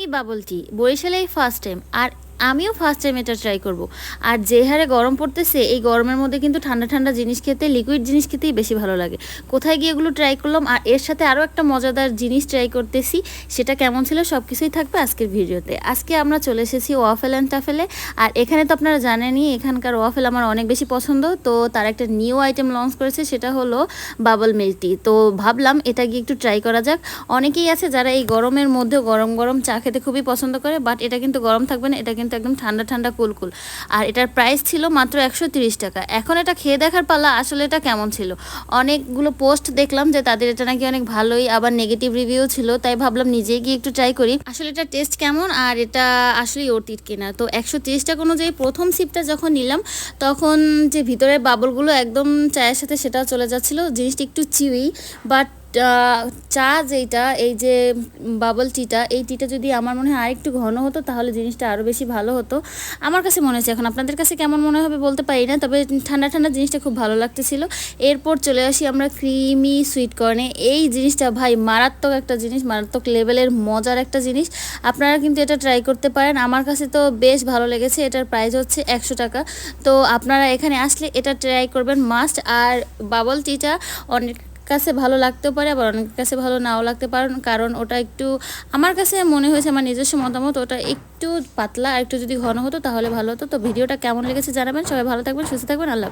Creamy bubble টি বরিশালে first time আর আমিও first time এটা ট্রাই করব। আর যে হারে গরম পড়তেছে, এই গরমের মধ্যে কিন্তু ঠান্ডা ঠান্ডা জিনিস খেতে লিকুইড জিনিস খেতেই বেশি ভালো লাগে। কোথায় গিয়ে এগুলো ট্রাই করলাম, আর এর সাথে আরও একটা মজাদার জিনিস ট্রাই করতেছি, সেটা কেমন ছিল সব কিছুই থাকবে আজকের ভিডিওতে। আজকে আমরা চলে এসেছি ওয়াফেল অ্যান্ড টাফেলে আর এখানে তো আপনারা জানেনই, এখানকার ওয়াফেল আমার অনেক বেশি পছন্দ। তো তার একটা নিউ আইটেম লঞ্চ করেছে, সেটা হলো বাবল মিল্কটি তো ভাবলাম এটা গিয়ে একটু ট্রাই করা যাক। অনেকেই আছে যারা এই গরমের মধ্যে গরম গরম চা খেতে খুবই পছন্দ করে বাট এটা কিন্তু গরম থাকবে না, এটা কিন্তু একদম ঠান্ডা ঠান্ডা কুলকুল আর এটার প্রাইস ছিল মাত্র একশো টাকা। এখন এটা খেয়ে দেখার পালা আসলে এটা কেমন ছিল? অনেকগুলো পোস্ট দেখলাম যে তাদের এটা নাকি অনেক ভালোই, আবার নেগেটিভ রিভিউ ছিল, তাই ভাবলাম নিজেই গিয়ে একটু ট্রাই করি। আসলে এটা টেস্ট কেমন আর এটা আসলে অতীত কিনা? তো একশো তিরিশ টাকা অনুযায়ী প্রথম সিপটা যখন নিলাম, তখন যে ভিতরের বাবলগুলো একদম চায়ের সাথে সেটাও চলে যাচ্ছিল, জিনিসটা একটু চিউই বাট চা যেটা এই যে বাবল টিটা এই টিটা যদি আমার মনে হয় আরেকটু ঘন হতো, তাহলে জিনিসটা আরও বেশি ভালো হতো। আমার কাছে মনে হচ্ছে এখন, আপনাদের কাছে কেমন মনে হবে বলতে পারি না, তবে ঠান্ডা ঠান্ডা জিনিসটা খুব ভালো লাগতেছিল। এরপর চলে আসি আমরা ক্রিমি সুইট কর্নে এই জিনিসটা ভাই মারাত্মক একটা জিনিস, মারাত্মক লেভেলের মজার একটা জিনিস। আপনারা কিন্তু এটা ট্রাই করতে পারেন। আমার কাছে তো বেশ ভালো লেগেছে, এটার প্রাইস হচ্ছে একশো টাকা। তো আপনারা এখানে আসলে এটা ট্রাই করবেন মাস্ট আর বাবল টিটা অনেক কাছে ভালো লাগতেও পারে, আবার অনেকের কাছে ভালো নাও লাগতে পারে, কারণ ওটা একটু, আমার কাছে মনে হয়েছে, আমার নিজস্ব মতামত, ওটা একটু পাতলা, আর একটু যদি ঘন হতো তাহলে ভালো হতো তো ভিডিওটা কেমন লেগেছে জানাবেন, সবাই ভালো থাকবেন, সুস্থ থাকবেন, আল্লাহ।